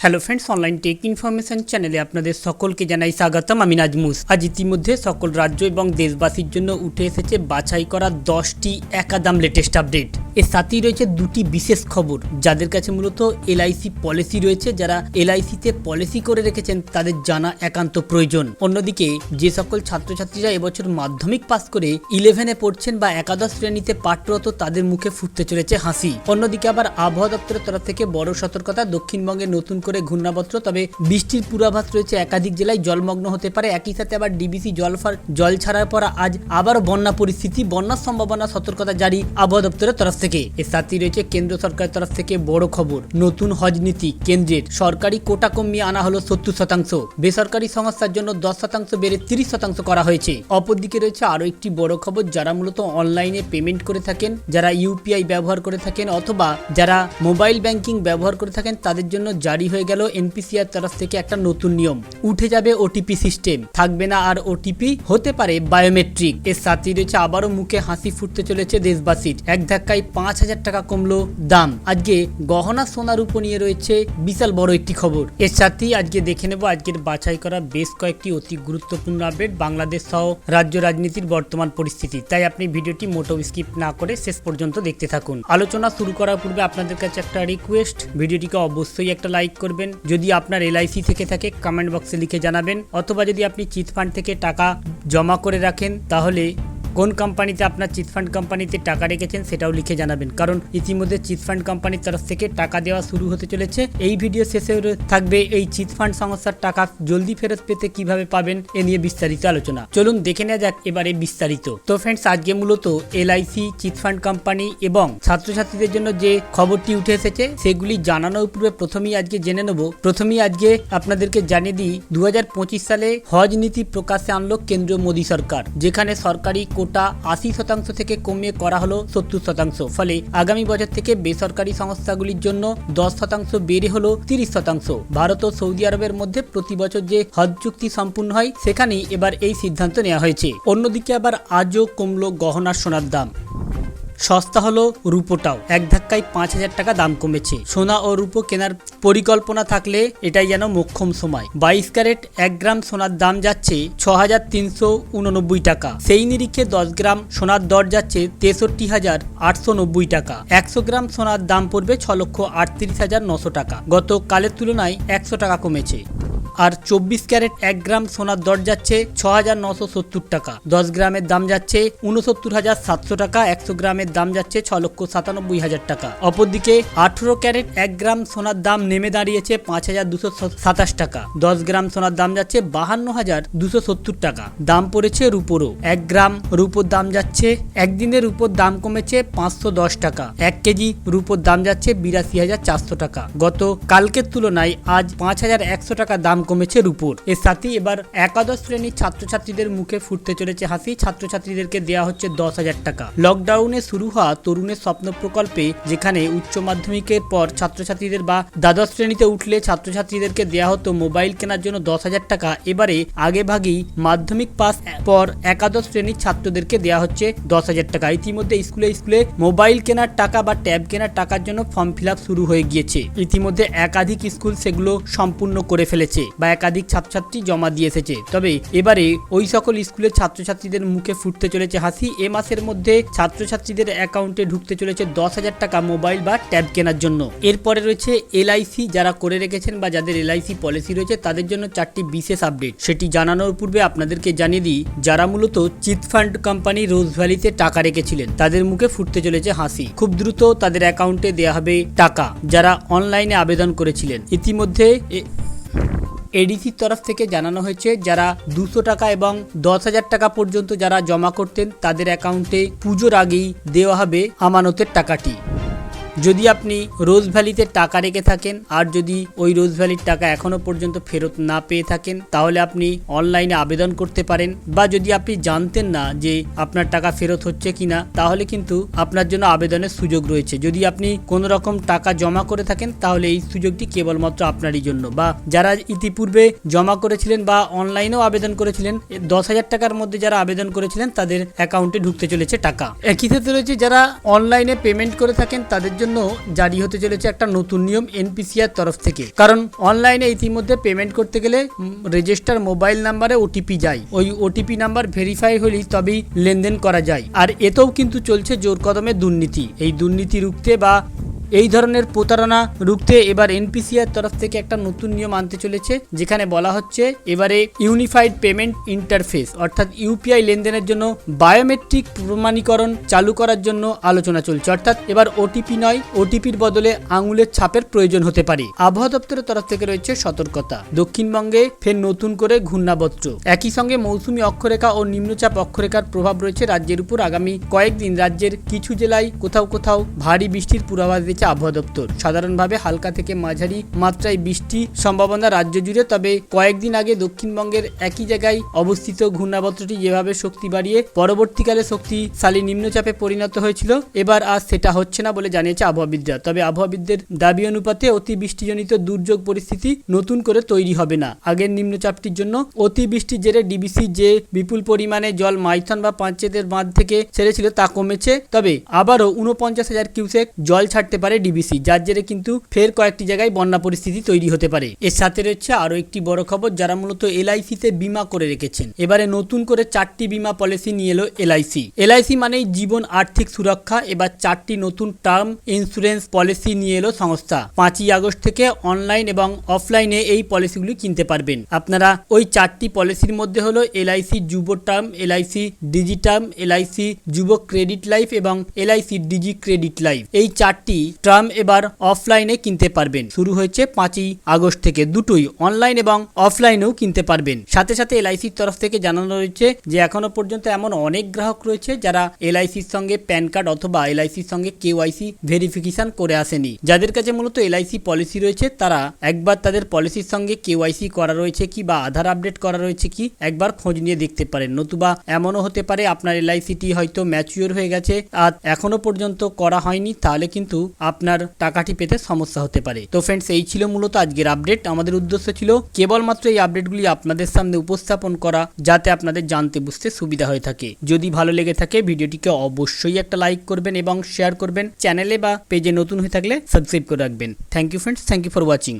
Hello friends online tech information চ্যানেলে আপনাদের সকলকে জানাই স্বাগতম। আমি নাজমুস। আজ ইতিমধ্যে সকল রাজ্য এবং দেশবাসীর জন্য উঠে এসেছে বাছাই করা দশটি একাদাম লেটেস্ট আপডেট এর সাথেই রয়েছে দুটি বিশেষ খবর। যাদের কাছে মূলত এলআইসি পলিসি রয়েছে, যারা এলআইসিতে পলিসি করে রেখেছেন, তাদের জানা একান্ত প্রয়োজন। অন্যদিকে, যে সকল ছাত্রছাত্রীরা এবছর মাধ্যমিক পাস করে ইলেভেনে পড়ছেন বা একাদশ শ্রেণীতে পাঠরত, তাদের মুখে ফুটতে চলেছে হাসি। অন্যদিকে আবার আবহাওয়া দপ্তরের তরফ থেকে বড় সতর্কতা দক্ষিণবঙ্গে নতুন করে ঘূর্ণাবত্র তবে বৃষ্টির পূর্বাভাস রয়েছে একাধিক জেলায়। জলমগ্ন হতে পারে। একই সাথে আবার ডিবিসি জল জল ছাড়ার পর আজ আবার বন্যা পরিস্থিতি, বন্যার সম্ভাবনা সতর্কতা জারি আবহাওয়া দপ্তরের তরফ থেকে। এর সাথেই রয়েছে কেন্দ্র সরকারের তরফ থেকে বড় খবর, নতুন হজ নীতি কেন্দ্রের। সরকারি কোটা কমিয়ে আনা হলো সত্তর শতাংশ। বেসরকারি সংস্থার জন্য দশ শতাংশ বেড়ে তিরিশ শতাংশ করা হয়েছে। অপরদিকে রয়েছে আরও একটি বড় খবর, যারা মূলত অনলাইনে পেমেন্ট করে থাকেন, যারা ইউপিআই ব্যবহার করে থাকেন, অথবা যারা মোবাইল ব্যাংকিং ব্যবহার করে থাকেন, তাদের জন্য জারি হয়ে গেল এনপিসিআর তরফ থেকে একটা নতুন নিয়ম। উঠে যাবে ওটিপি সিস্টেম। থাকবে না আর ওটিপি, হতে পারে বায়োমেট্রিক। এর সাথেই রয়েছে আবারও মুখে হাসি ফুটতে চলেছে দেশবাসীর। এক ধাক্কায় পাঁচ হাজার টাকা কমলো দাম। আজকে গহনা সোনার উপর নিয়ে রয়েছে বিশাল বড় একটি খবর। এর সাথেই আজকে দেখে নেব আজকের বাছাই করা বেশ কয়েকটি অতি গুরুত্বপূর্ণ আপডেট বাংলাদেশ সহ রাজ্য রাজনীতির বর্তমান পরিস্থিতি। তাই আপনি ভিডিওটি মোটো স্কিপ না করে শেষ পর্যন্ত দেখতে থাকুন। আলোচনা শুরু করার পূর্বে আপনাদের কাছে একটা রিকোয়েস্ট ভিডিওটিকে অবশ্যই একটা লাইক করবেন। যদি আপনার এলআইসি থেকে থাকে কমেন্ট বক্সে লিখে জানাবেন। অথবা যদি আপনি চিটফান্ড থেকে টাকা জমা করে রাখেন, তাহলে কোন কোম্পানিতে আপনার চিটফান্ড কোম্পানিতে টাকা রেখেছেন সেটাও লিখে জানাবেন। কারণ ইতিমধ্যে চিটফান্ড কোম্পানির তরফ থেকে টাকা দেওয়া শুরু হতে চলেছে। এই ভিডিও শেষে থাকবে এই চিটফান্ড সংস্থার টাকা জলদি ফেরত পেতে কীভাবে পাবেন এ নিয়ে বিস্তারিত আলোচনা। চলুন দেখে নেওয়া যাক এবারে বিস্তারিত। তো ফ্রেন্ডস আজকে মূলত এলআইসি চিটফান্ড কোম্পানি এবং ছাত্রছাত্রীদের জন্য যে খবরটি উঠে এসেছে, সেগুলি জানানোর পূর্বে প্রথমেই আজকে জেনে নেব। প্রথমেই আজকে আপনাদেরকে জানিয়ে দিই দু হাজার পঁচিশ সালে হজ নীতি প্রকাশে আনলো কেন্দ্রীয় মোদী সরকার, যেখানে সরকারি কোটা আশি শতাংশ থেকে কমিয়ে করা হলো সত্তর শতাংশ। ফলে আগামী বছর থেকে বেসরকারি সংস্থাগুলির জন্য দশ শতাংশ বেড়ে হলো তিরিশ শতাংশ। ভারত ও সৌদি আরবের মধ্যে প্রতি বছর যে হজ চুক্তি সম্পূর্ণ হয়, সেখানেই এবার এই সিদ্ধান্ত নেওয়া হয়েছে। অন্যদিকে আবার আজও কমলো গহনার সোনার দাম। সস্তা হলো রূপোটাও। এক ধাক্কায় পাঁচ হাজার টাকা দাম কমেছে। সোনা ও রূপো কেনার পরিকল্পনা থাকলে এটাই যেন মোক্ষম সময়। বাইশ ক্যারেট এক গ্রাম সোনার দাম যাচ্ছে ছ হাজার তিনশো উননব্বই টাকা। সেই নিরিখে দশ গ্রাম সোনার দর যাচ্ছে তেষট্টি হাজার আটশো নব্বই টাকা। একশো গ্রাম সোনার দাম পড়বে ছ লক্ষ আটত্রিশ হাজার নশো টাকা। গত কালের তুলনায় একশো টাকা কমেছে। আর চব্বিশ ক্যারেট এক গ্রাম সোনার দর যাচ্ছে ছ হাজার নশো সত্তর টাকা। দশ গ্রামের দাম যাচ্ছে উনসত্তর হাজার সাতশো টাকা, একশো গ্রামের দাম যাচ্ছে ছ লক্ষ সাতানব্বই হাজার টাকা। অপরদিকে আঠেরো ক্যারেট এক গ্রাম সোনার দাম নেমে দাঁড়িয়েছে পাঁচ হাজার দুশো সাতাশ টাকা। দশ গ্রাম সোনার দাম যাচ্ছে বাহান্ন হাজার দুশো সত্তর টাকা। দাম পড়েছে রুপোরও। এক গ্রাম রুপোর দাম যাচ্ছে, একদিনের রুপোর দাম কমেছে পাঁচশো দশ টাকা। এক কেজি রুপোর দাম যাচ্ছে বিরাশি হাজার চারশো টাকা। গত কালকের তুলনায় আজ পাঁচ হাজার একশো টাকা দাম কমেছে রুপোর। এর সাথেই এবার একাদশ শ্রেণির ছাত্রছাত্রীদের মুখে ফুটতে চলেছে হাসি। ছাত্রছাত্রীদেরকে দেওয়া হচ্ছে দশ হাজার টাকা। লকডাউনে শুরু হওয়া তরুণের স্বপ্ন প্রকল্পে, যেখানে উচ্চ মাধ্যমিকের পর ছাত্রছাত্রীদের বা দ্বাদশ শ্রেণীতে উঠলে ছাত্রছাত্রীদেরকে দেওয়া হতো মোবাইল কেনার জন্য দশ হাজার টাকা। এবারে আগে ভাগেই মাধ্যমিক পাস পর একাদশ শ্রেণির ছাত্রদেরকে দেওয়া হচ্ছে দশ হাজার টাকা। ইতিমধ্যে স্কুলে স্কুলে মোবাইল কেনার টাকা বা ট্যাব কেনার টাকার জন্য ফর্ম ফিল শুরু হয়ে গিয়েছে। ইতিমধ্যে একাধিক স্কুল সেগুলো সম্পূর্ণ করে ফেলেছে। বা একাধিক ছাত্রছাত্রী জমা দিয়ে এসেছে। তবে এবারে ওই সকল স্কুলের ছাত্রছাত্রীদের মুখে ফুটতে চলেছে হাসি। এ মাসের মধ্যে ছাত্রছাত্রীদের অ্যাকাউন্টে ঢুকতে চলেছে দশ হাজার টাকা মোবাইল বা ট্যাব কেনার জন্য। এরপরে রয়েছে এলআইসি যারা করে রেখেছেন বা যাদের এলআইসি পলিসি রয়েছে তাদের জন্য চারটি বিশেষ আপডেট। সেটি জানানোর পূর্বে আপনাদেরকে জানিয়ে দিই, যারা মূলত চিটফান্ড কোম্পানি রোজ ভ্যালিতে টাকা রেখেছিলেন, তাদের মুখে ফুটতে চলেছে হাসি। খুব দ্রুত তাদের অ্যাকাউন্টে দেওয়া হবে টাকা, যারা অনলাইনে আবেদন করেছিলেন। ইতিমধ্যে এডিসির তরফ থেকে জানানো হয়েছে, যারা দুশো টাকা এবং দশ হাজার টাকা পর্যন্ত যারা জমা করতেন, তাদের অ্যাকাউন্টে পুজোর আগেই দেওয়া হবে আমানতের টাকাটি। যদি আপনি রোজ ভ্যালিতে টাকা রেখে থাকেন আর যদি ওই রোজ ভ্যালির টাকা এখনও পর্যন্ত ফেরত না পেয়ে থাকেন, তাহলে আপনি অনলাইনে আবেদন করতে পারেন। বা যদি আপনি জানতেন না যে আপনার টাকা ফেরত হচ্ছে কিনা, তাহলে কিন্তু আপনার জন্য আবেদনের সুযোগ রয়েছে। যদি আপনি কোনো রকম টাকা জমা করে থাকেন, তাহলে এই সুযোগটি কেবলমাত্র আপনারই জন্য। বা যারা ইতিপূর্বে জমা করেছিলেন বা অনলাইনেও আবেদন করেছিলেন দশ হাজার টাকার মধ্যে যারা আবেদন করেছিলেন, তাদের অ্যাকাউন্টে ঢুকতে চলেছে টাকা। একই সাথে রয়েছে যারা অনলাইনে পেমেন্ট করে থাকেন, তাদের জন্য জন্য জারি হতে চলেছে একটা নতুন নিয়ম এনপিসিআর তরফ থেকে। কারণ অনলাইনে ইতিমধ্যে পেমেন্ট করতে গেলে রেজিস্টার মোবাইল নাম্বারে ওটিপি যায়। ওই ওটিপি নাম্বার ভেরিফাই হলেই তবেই লেনদেন করা যায়। আর এতেও কিন্তু চলছে জোর কদমে দুর্নীতি। এই দুর্নীতি রুখতে বা এই ধরনের প্রতারণা রুখতে এবার এনপিসিআর তরফ থেকে একটা নতুন নিয়ম আনতে চলেছে, যেখানে বলা হচ্ছে এবারে ইউনিফাইড পেমেন্ট ইন্টারফেস, অর্থাৎ ইউপিআই লেনদেনের জন্য বায়োমেট্রিক প্রমাণীকরণ চালু করার জন্য আলোচনা চলছে। অর্থাৎ এবার ওটিপি নয়, ওটিপির বদলে আঙুলের ছাপের প্রয়োজন হতে পারে। আবহাওয়া দপ্তরের তরফ থেকে রয়েছে সতর্কতা। দক্ষিণবঙ্গে ফের নতুন করে ঘূর্ণাবর্ত একই সঙ্গে মৌসুমী অক্ষরেখা ও নিম্নচাপ অক্ষরেখার প্রভাব রয়েছে রাজ্যের উপর। আগামী কয়েকদিন রাজ্যের কিছু জেলায় কোথাও কোথাও ভারী বৃষ্টির পূর্বাভাস দিয়েছে আবহাওয়া দপ্তর সাধারণভাবে হালকা থেকে মাঝারি মাত্রায় বৃষ্টি সম্ভাবনা রাজ্য জুড়ে, তবে কয়েকদিন আগে দক্ষিণবঙ্গের একই জায়গায় অবস্থিত ঘূর্ণাবর্তটি যেভাবে শক্তি বাড়িয়ে পরবর্তীকালে শক্তিশালী নিম্নচাপে পরিণত হয়েছিল, এবার আর সেটা হচ্ছে না বলে জানিয়েছে আবহাওয়াবিদরা তবে আবহাওয়াবিদদের দাবি অনুপাতে অতি বৃষ্টিজনিত দুর্যোগ পরিস্থিতি নতুন করে তৈরি হবে না। আগের নিম্নচাপটির জন্য অতি বৃষ্টির জেরে ডিবিসি যে বিপুল পরিমাণে জল মাইথন বা পাঞ্চেতের বাঁধ থেকে ছেড়েছিল তা কমেছে, তবে আবারও উনপঞ্চাশ হাজার কিউসেক জল ছাড়তে পারে ডিবিসি, যার জেরে কিন্তু ফের কয়েকটি জায়গায় বন্যা পরিস্থিতি তৈরি হতে পারে। এর সাথে রয়েছে আরও একটি বড় খবর যারা মূলত এলআইসিতে বিমা করে রেখেছেন। এবারে নতুন করে চারটি বিমা পলিসি নিয়ে এলো এলআইসি। এলআইসি মানেই জীবন, আর্থিক সুরক্ষা, এবার চারটি নতুন টার্ম ইন্স্যুরেন্স পলিসি নিয়ে এলো সংস্থা। পাঁচই আগস্ট থেকে অনলাইন এবং অফলাইনে এই পলিসিগুলি কিনতে পারবেন। আপনারা ওই চারটি পলিসির মধ্যে হলো LIC Yuva term, LIC Digi term, LIC Yuva credit life এবং এলআইসি ডিজি ক্রেডিট লাইফ। এই চারটি টার্ম এবার অফলাইনে কিনতে পারবেন। শুরু হয়েছে পাঁচই আগস্ট থেকে দুটোই অনলাইন এবং অফলাইনেও কিনতে পারবেন। সাথে সাথে এলআইসির তরফ থেকে জানানো রয়েছে যে এখনও পর্যন্ত এমন অনেক গ্রাহক রয়েছে যারা এলআইসির সঙ্গে প্যান কার্ড অথবা এলআইসির সঙ্গে কেওয়াইসি ভেরিফিকেশন করে আসেনি। যাদের কাছে মূলত এলআইসি পলিসি রয়েছে, তারা একবার তাদের পলিসির সঙ্গে কেওয়াইসি করা রয়েছে কি বা আধার আপডেট করা রয়েছে কি, একবার খোঁজ নিয়ে দেখতে পারেন। নতুবা এমনও হতে পারে আপনার এলআইসিটি হয়তো ম্যাচিওর হয়ে গেছে আর এখনও পর্যন্ত করা হয়নি, তাহলে কিন্তু আপনার টাকাটি পেতে সমস্যা হতে পারে। তো ফ্রেন্ডস এই ছিল মূলত আজকের আপডেট আমাদের উদ্দেশ্য ছিল কেবলমাত্র এই আপডেটগুলি আপনাদের সামনে উপস্থাপন করা, যাতে আপনাদের জানতে বুঝতে সুবিধা হয়ে থাকে। যদি ভালো লেগে থাকে, ভিডিওটিকে অবশ্যই একটা লাইক করবেন এবং শেয়ার করবেন। চ্যানেলে বা পেজে নতুন হয়ে থাকলে সাবস্ক্রাইব করে রাখবেন। Thank you friends thank you for watching